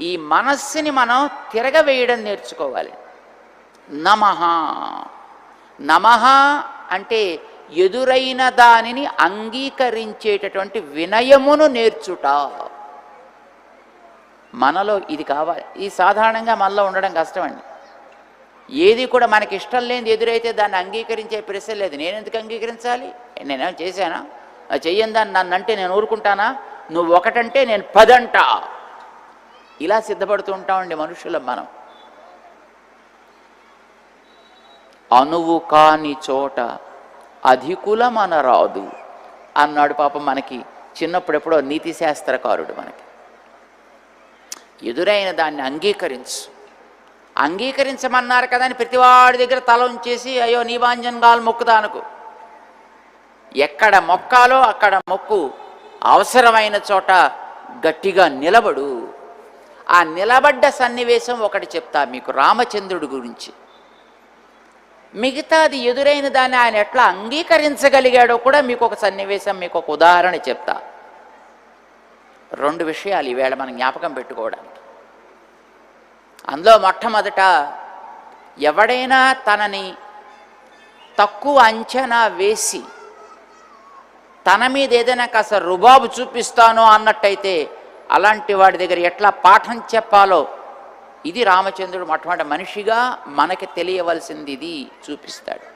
ఈ మనస్సుని మనం తిరగవేయడం నేర్చుకోవాలి. నమః. నమః అంటే ఎదురైన దానిని అంగీకరించేటటువంటి వినయమును నేర్చుట. మనలో ఇది కావాలి. ఇది సాధారణంగా మనలో ఉండడం కష్టమండి. ఏది కూడా మనకి ఇష్టం లేనిది ఎదురైతే దాన్ని అంగీకరించే ప్రశ్న లేదు. నేను ఎందుకు అంగీకరించాలి? నేనేమో చేశానా? చెయ్యని దాన్ని నన్ను అంటే నేను ఊరుకుంటానా? నువ్వు ఒకటంటే నేను పదంటా. ఇలా సిద్ధపడుతూ ఉంటామండి మనుషులం మనం. అనువు కాని చోట అధికుల మన రాదు అన్నాడు పాపం మనకి చిన్నప్పుడెప్పుడో నీతి శాస్త్రకారుడు మనకి. ఎదురైన దాన్ని అంగీకరించు. అంగీకరించమన్నారు కదా అని ప్రతివాడి దగ్గర తల ఉంచేసి అయ్యో నీవాంజన్గాలు మొక్కుదా అనుకో. ఎక్కడ మొక్కాలో అక్కడ మొక్కు. అవసరమైన చోట గట్టిగా నిలబడు. ఆ నిలబడ్డ సన్నివేశం ఒకటి చెప్తా మీకు రామచంద్రుడి గురించి. మిగతాది ఎదురైన దాన్ని ఆయన ఎట్లా అంగీకరించగలిగాడో కూడా మీకు ఒక సన్నివేశం మీకు ఒక ఉదాహరణ చెప్తా. రెండు విషయాలు ఈవేళ మనం జ్ఞాపకం పెట్టుకోవడానికి. అందులో మొట్టమొదట ఎవడైనా తనని తక్కువ అంచనా వేసి తన మీద ఏదైనా కాస్త రుబాబు చూపిస్తాను అన్నట్టయితే అలాంటి వాడి దగ్గర ఎట్లా పాఠం చెప్పాలో? ఇది రామచంద్రుడు అటువంటి మనిషిగా మనకి తెలియవలసింది ఇది చూపిస్తాడు.